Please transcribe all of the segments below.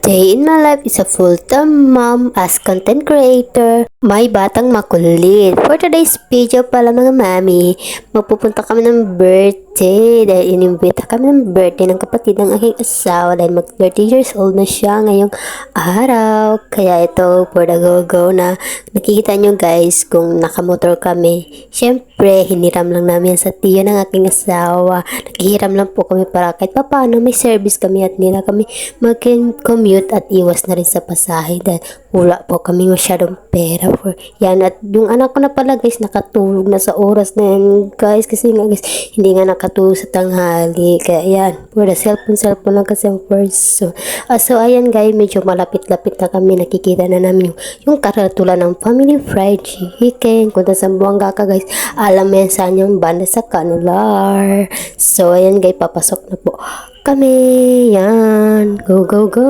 Day in my life is a full-time mom as content creator. May batang makulit. For today's video pala mga mami, magpupunta kami ng birthday dahil inimbita kami ng birthday ng kapatid ng aking asawa dahil mag 30 years old na siya ngayong araw. Kaya ito, for the go-go na nakikita nyo guys kung nakamotor kami. Siyempre, hiniram lang namin sa tiyo ng aking asawa. Naghihiram lang po kami para kahit paano may service kami at na kami mag-commute at iwas na rin sa pasahe dahil wala po kami masyadong pera for yan. At yung anak ko na pala guys, nakatulog na sa oras na yan guys kasi nga guys, hindi nga nakatulog sa tanghali. Kaya yan, the cellphone, cellphone lang kasi ang first. So, ah, so ayan guys, medyo malapit-lapit na kami. Nakikita na namin yung, yung karatula ng family fried chicken. Kung sa buwangga ka guys, alam mo yan saan yung banda sa canular. So ayan guys, papasok na po kami. Yan. Go, go, go.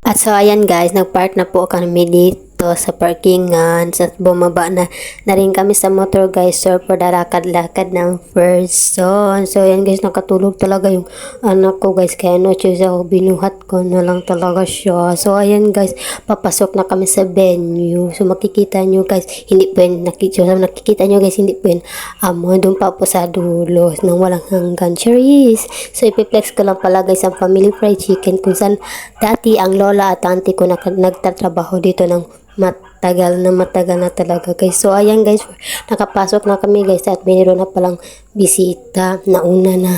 At so, ayan guys, nag-park na po kami dito sa parkingan. Sa bumaba na, na rin kami sa motor guys. So, for lakad-lakad ng first son. So, ayan guys, nakatulog talaga yung anak ko guys. Kaya no choice ako, binuhat ko na lang talaga siya. So, ayan guys, papasok na kami sa venue. So, makikita nyo guys, hindi po yun, nakikita, so, nakikita nyo guys, hindi po yun, amo, doon pa po sa dulo, nang walang hanggan. Cherise! So, ipiplex ko lang pala guys ang family fried chicken kung saan dati ang lola at auntie ko na, nagtatrabaho dito ng matagal na matagal na talaga guys. So ayan guys, nakapasok na kami guys at mayroon na palang bisita na una na.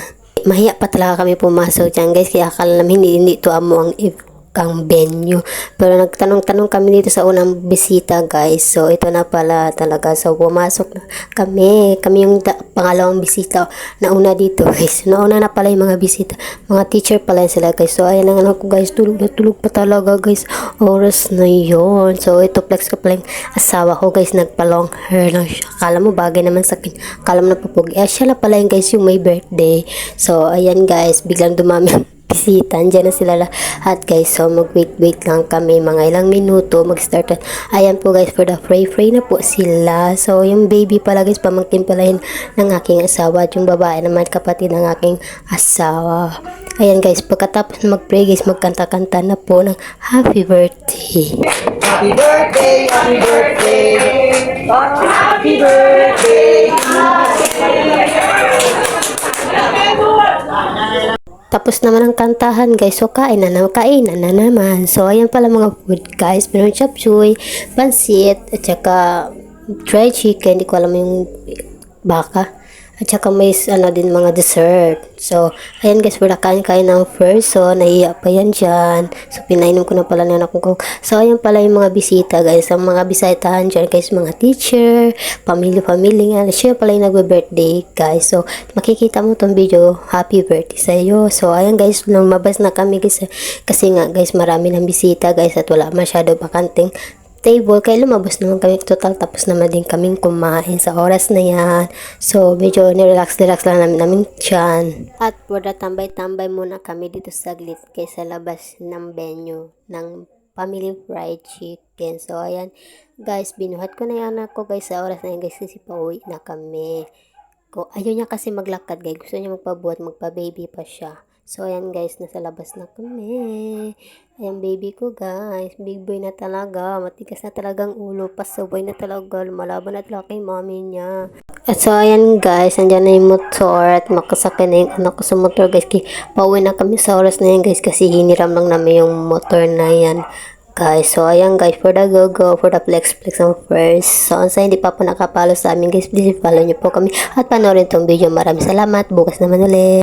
Mahiya pa talaga kami pumasok dyan guys kaya akala namin hindi, hindi to amo ang kang venue. Pero nagtanong-tanong kami dito sa unang bisita guys. So ito na pala talaga. So pumasok na kami. Kami yung da- pangalawang bisita na una dito guys. Nauna na pala yung mga bisita. Mga teacher pala sila guys. So ayan ang anak ko guys. Tulog na tulog pa talaga guys. Oras na yon So ito flex ko pala yung asawa ko guys. Nagpa-long hair lang siya. Kala mo bagay naman sa akin. Kala mo napupug. Eh siya na pala yung guys yung may birthday. So ayan guys. Biglang dumami bisita. Andiyan na sila lahat guys. So mag-wait-wait lang kami mga ilang minuto mag-start. Ayan po guys for the fray-fray na po sila. So yung baby pala guys pamangkin pala yun ng aking asawa at yung babae naman kapatid ng aking asawa. Ayan guys pagkatapos mag-pray guys magkanta-kanta na po ng happy birthday. Happy birthday, happy birthday, happy birthday. Tapos naman ang kantahan guys. So kain na naman, kainan na naman. So ayan pala mga food guys. Meron chop suey, pansit, at saka dried chicken. Hindi ko alam yung baka. At saka may ano din mga dessert. So, ayan guys, wala kain-kain ng first. So, nahiya pa yan dyan. So, pinainom ko na pala ng anak ko. So, ayan pala yung mga bisita guys. Ang mga bisitahan dyan guys, mga teacher, pamilya-pamilya nga. Siya pala yung nagbe-birthday guys. So, makikita mo tong video. Happy birthday sa iyo. So, ayan guys, lumabas na kami guys. Kasi nga guys, marami ng bisita guys at wala masyado bakanting table. Kaya lumabas naman kami total tapos naman din kaming kumain sa oras na yan. So, medyo nirelax-relax lang namin namin dyan. At for the tambay-tambay muna kami dito saglit kay sa labas ng venue ng family fried chicken. So, ayan. Guys, binuhat ko na yung anak ko guys sa oras na yan guys kasi pauwi na kami. Ko, ayaw niya kasi maglakad guys. Gusto niya magpabuhat, magpa-baby pa siya. So, ayan guys, nasa labas na kami. Ayan, baby ko guys. Big boy na talaga. Matigas na talagang ulo. Pasaway na talaga. Lumalaban na talaga kay mommy niya. At so, ayan guys. Andyan na yung motor. At makasakay na yung anak ko sa motor guys. Pauwi na kami sa oras na yan guys. Kasi hiniram lang namin yung motor na yan guys. So, ayan guys, for the go-go, for the flex-flex ang first. So, sa hindi pa po nakapalo sa amin guys, please follow nyo po kami at panoorin tong video. Maraming salamat. Bukas naman ulit.